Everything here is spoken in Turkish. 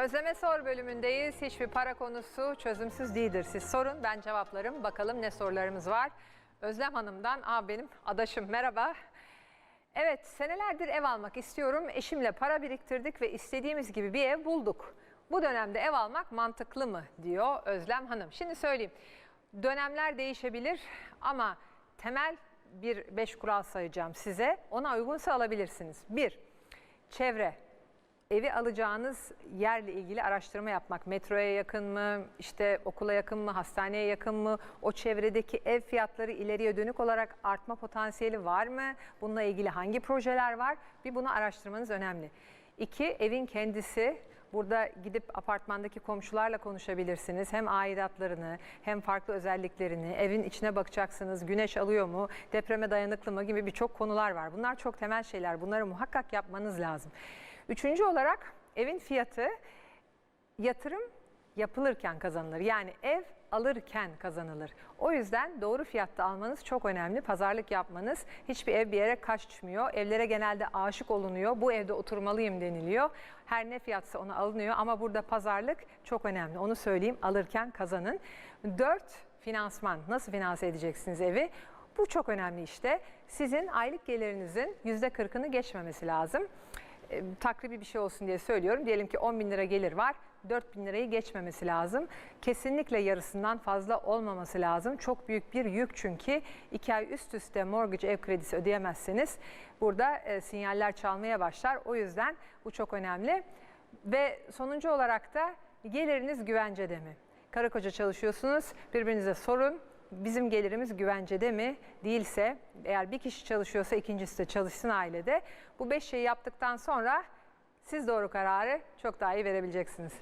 Özleme Sor bölümündeyiz. Hiçbir para konusu çözümsüz değildir. Siz sorun, ben cevaplarım. Bakalım ne sorularımız var. Özlem Hanım'dan, aa benim adaşım merhaba. Evet, senelerdir ev almak istiyorum. Eşimle para biriktirdik ve istediğimiz gibi bir ev bulduk. Bu dönemde ev almak mantıklı mı diyor Özlem Hanım. Şimdi söyleyeyim. Dönemler değişebilir ama temel bir beş kural sayacağım size. Ona uygunsa alabilirsiniz. Bir, çevre. Evi alacağınız yerle ilgili araştırma yapmak. Metroya yakın mı, işte okula yakın mı, hastaneye yakın mı? O çevredeki ev fiyatları ileriye dönük olarak artma potansiyeli var mı? Bununla ilgili hangi projeler var? Bir bunu araştırmanız önemli. İki, evin kendisi. Burada gidip apartmandaki komşularla konuşabilirsiniz. Hem aidatlarını hem farklı özelliklerini, evin içine bakacaksınız. Güneş alıyor mu, depreme dayanıklı mı gibi birçok konular var. Bunlar çok temel şeyler. Bunları muhakkak yapmanız lazım. Üçüncü olarak evin fiyatı yatırım yapılırken kazanılır. Yani ev alırken kazanılır. O yüzden doğru fiyatta almanız çok önemli. Pazarlık yapmanız. Hiçbir ev bir yere kaçmıyor. Evlere genelde aşık olunuyor. Bu evde oturmalıyım deniliyor. Her ne fiyatsa ona alınıyor ama burada pazarlık çok önemli. Onu söyleyeyim alırken kazanın. Dört, finansman. Nasıl finanse edeceksiniz evi? Bu çok önemli işte. Sizin aylık gelirinizin %40'ını geçmemesi lazım e, takribi bir şey olsun diye söylüyorum. Diyelim ki 10 bin lira gelir var. 4 bin lirayı geçmemesi lazım. Kesinlikle yarısından fazla olmaması lazım. Çok büyük bir yük çünkü 2 ay üst üste mortgage ev kredisi ödeyemezseniz burada e, sinyaller çalmaya başlar. O yüzden bu çok önemli. Ve sonuncu olarak da geliriniz güvencede mi? Karı koca çalışıyorsunuz. Birbirinize sorun. Bizim gelirimiz güvencede mi? Değilse eğer bir kişi çalışıyorsa ikincisi de çalışsın ailede. Bu beş şeyi yaptıktan sonra siz doğru kararı çok daha iyi verebileceksiniz.